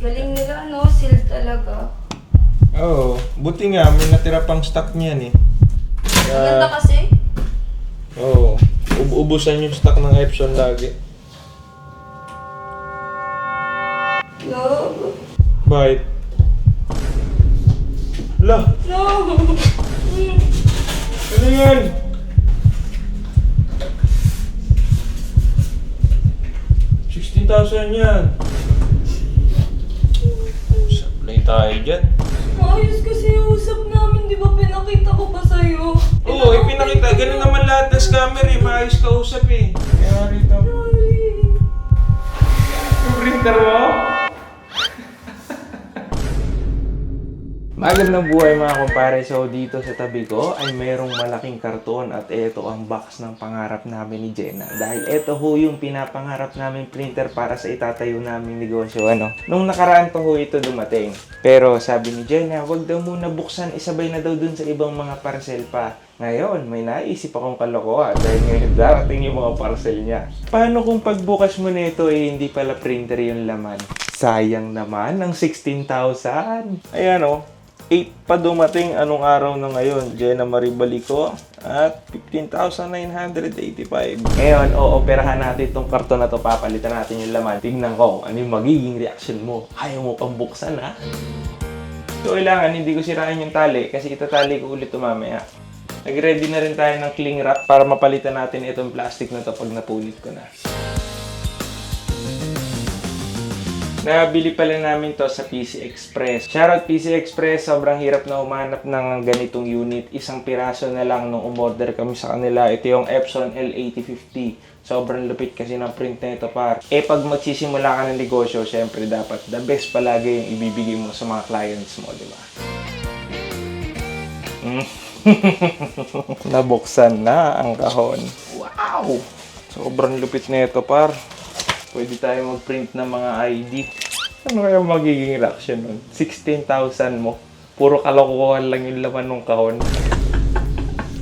Galing nila, no? Seal talaga. Oo, buti nga, may natira pang stock niyan eh. Maganda Kaya, kasi. oo, ub- ubusan yung stock ng Epson lagi. Love. Bakit? Lah, No! ano yan? Sixteen thousand yan. Tayo dyan. Ayos kasi yung usap namin, di ba pinakita ko pa sa'yo? Oo, oh, ipinakita. Ganun naman lahat ng scammer eh. Maayos ka usap eh. Kaya rito. Sorry. Yung printer mo? Magandang buhay mga kumpare. So dito sa tabi ko ay mayroong malaking karton at ito ang box ng pangarap namin ni Jenna. Dahil ito ho yung pinapangarap namin printer para sa itatayo naming negosyo. Ano? Nung nakaraan pa ho ito dumating. Pero sabi ni Jenna, wag daw muna buksan, isabay na daw dun sa ibang mga parcel pa. Ngayon, may naisip akong kalokohan dahil ngayon darating yung mga parcel niya. Paano kung pagbukas mo nito eh hindi pala printer yung laman? Sayang naman ng 16,000. Ayan o. 8 pa dumating anong araw na ngayon. Jenna Marie Balico at 15,985. Ngayon, ooperahan natin itong karton na to. Papalitan natin yung laman. Tingnan ko ano yung magiging reaction mo. Ayaw mo pang buksan ha? So, kailangan hindi ko sirain yung tali kasi itatali ko ulit ito mamaya. Nag-ready na rin tayo ng cling wrap para mapalitan natin itong plastic na to pag napunit ko na. Nabili pala namin to sa PC Express. Shoutout PC Express, sobrang hirap na umanap ng ganitong unit. Isang piraso na lang nung umorder kami sa kanila. Ito yung Epson L8050. Sobrang lupit kasi ng print na ito par. Eh pag magsisimula ka ng negosyo, syempre dapat the best palagi yung ibibigay mo sa mga clients mo, di ba? Mm. Nabuksan na ang kahon. Wow! Sobrang lupit na ito par. Pwede tayo mag-print ng mga ID. Ano kaya magiging reaction nun? 16,000 mo. Puro kalokohan lang yung laman ng kahon.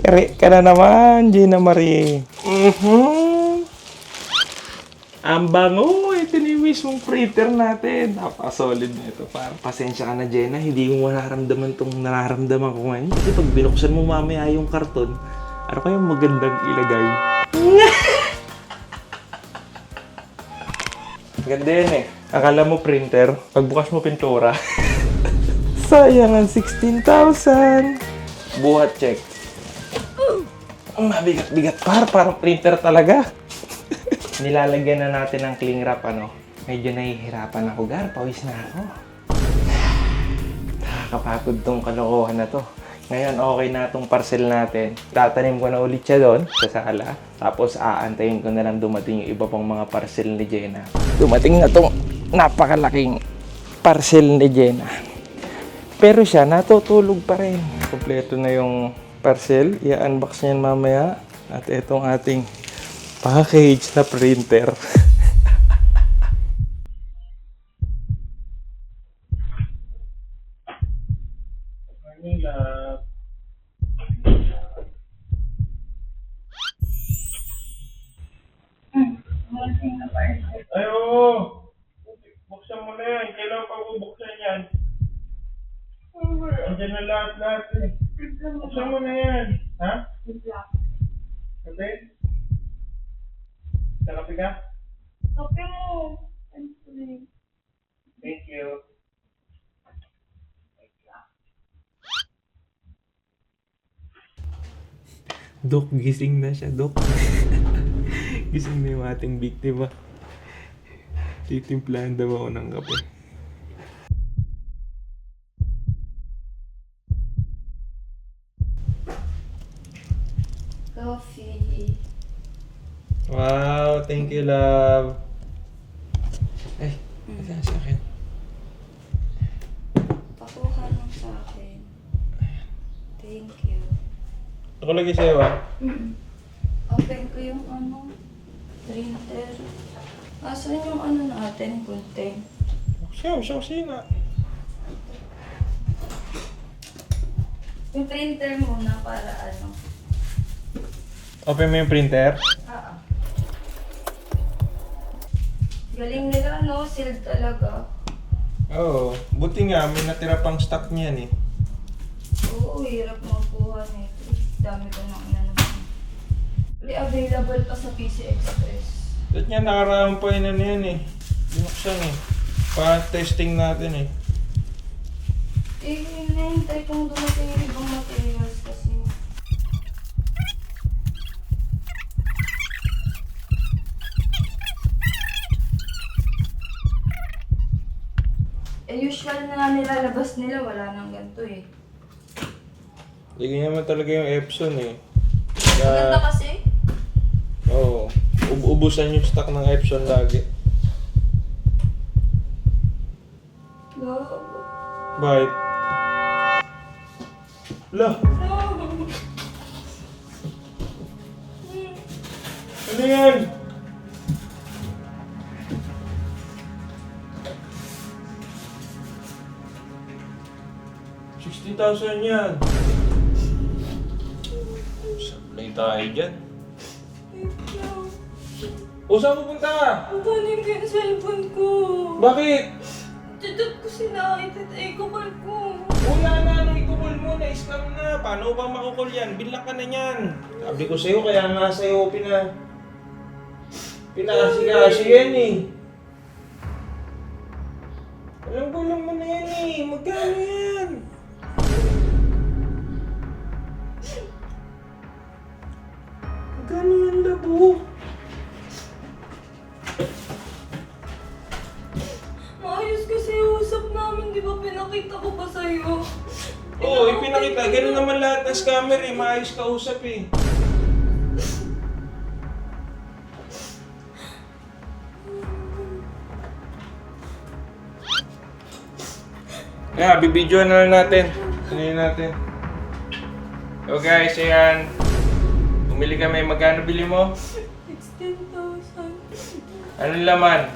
Kere ka na naman, Gina Marie. Mhm. Ang bango! Ito na yung mismong printer natin. Napaka-solid na ito. Parang pasensya ka na, Jenna. Hindi mo nararamdaman itong nararamdaman ko ngayon. Kasi pag binuksan mo mamaya yung karton, ano kaya magandang ilagay? Ganda yan eh. Akala mo printer, pagbukas mo pintura. Sayang ang 16,000. Buhat check. Mabigat-bigat par, parang printer talaga. Nilalagyan na natin ng cling wrap ano. Medyo nahihirapan ako, gar. Pawis na ako. Nakakapagod tong kalokohan na to. Ngayon, okay na itong parcel natin. Tatanim ko na ulit siya doon sa sala. Tapos, aantayin ko na lang dumating yung iba pang mga parcel ni Jenna. Dumating na itong napakalaking parcel ni Jenna. Pero siya, natutulog pa rin. Kompleto na yung parcel. I-unbox niyan mamaya. At itong ating package na printer. Manila. Andiyan na lahat-lahat eh. Buksan mo na yan. Ha? Kape? Sa kape ka? Kape mo. Thank you. Dok, gising na siya, Dok. gising na yung ating biktima. Titimplahan daw ako ng kape. Wow, thank you, love. Ay, ito sa akin. Pakuha lang sa akin. Thank you. Ako lagi sa'yo, ah. Open ko yung ano, printer. Asan yung ano natin, gunting? Siya, siya, siya. Yung printer muna para ano. Open mo yung printer. Ah. Galing nila, no? Sealed talaga. Oo, buti nga, may natira pang stock niyan eh. Oo, hirap makuha nito. Dami ko nang inanaman. Hindi available pa sa PC Express. Ba't nga nakaraan pa yun ano yan eh. Binuksan eh. Pa-testing natin eh. Eh, hinahintay kong dumating yung ibang materials kasi. Eh, usual na nilalabas nila, wala nang ganito eh. Hindi naman talaga yung Epson eh. Maganda kasi. oo. ub- ubusan yung stock ng Epson lagi. Love. Bakit? Lah, Love. ano yan? Sixty thousand yan. Sablay tayo dyan. O, saan pupunta ka? Kukunin ko yung cellphone ko. Bakit? Tutot ko sila, itatay-kupal ko. Wala na, anong ikukul mo? Na-scam na. Paano ba makukul yan? Bilak ka na yan. Sabi ko sa'yo, kaya nga sa'yo pina... Pinakasi-kasi yan eh. Alam ko lang mo na yan eh. Magkano kasi usap namin, di ba pinakita ko pa sa'yo? Oo, oh, ipinakita. Ganun naman lahat ng scammer eh. Maayos kausap eh. Kaya, bibidyo na lang natin. Yun natin? So guys, ayan. Bumili kami. Magkano bili mo? 16,000. Anong laman?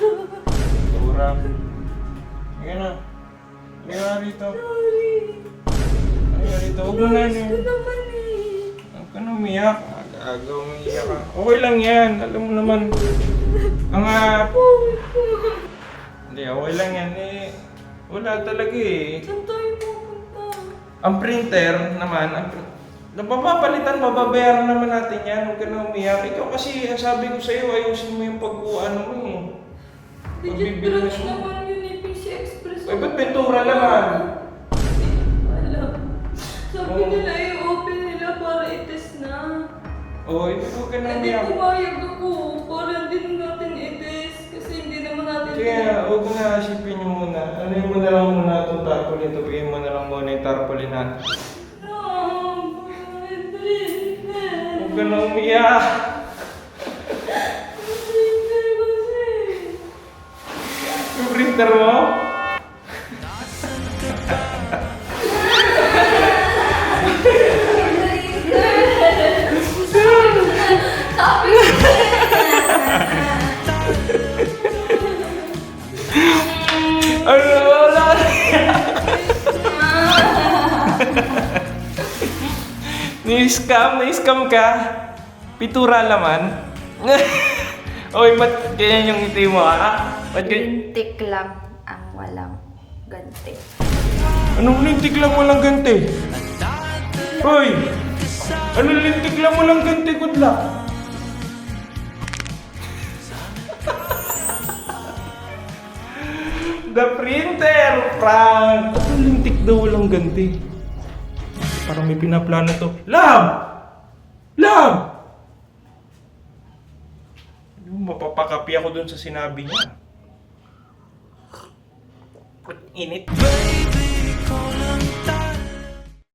Tura. Ayan na. Ayan na rito. Sorry. Ayan rito. Huwag mo na ko naman eh. Huwag ka na umiyak. Aga, umiyak ka. Okay lang yan. Alam mo naman. Ang ah, Hindi, okay lang yan eh. Wala talaga eh. Saan tayo pupunta? Ang printer naman, ang pr- Napapapalitan, mababayaran naman natin yan. Huwag ka na umiyak. Ikaw kasi, ang sabi ko sa'yo, ayusin mo yung pagkuano mo eh. Digit Pagbibili branch mo. naman yun eh, PC Express. Ay, ba't pintura naman? Wala. Sabi Oo. nila i-open nila para i-test na. Oo, oh, huwag ka na Hindi umiyak. pumayag ako para din natin i-test kasi hindi naman natin Kaya, huwag mo na isipin nyo muna. Ano mo na lang muna itong tarpaulin. Tupiin mo na lang muna yung tarpaulin natin. No, Huwag ka na umiyak. Yung printer mo? Ano, wala Ni-scam, ni-scam ka. Pitura laman. Oy, ba't ganyan yung ngiti mo, ha? Ba't ganyan? Lintik lang ang walang ganti. Anong lintik lang walang ganti? Hoy! Anong lintik lang walang ganti? Good luck! The printer prank! Anong lintik daw walang ganti? Parang may pinaplano to. Lab! Lab! Mapapakapi ako dun sa sinabi niya. Init.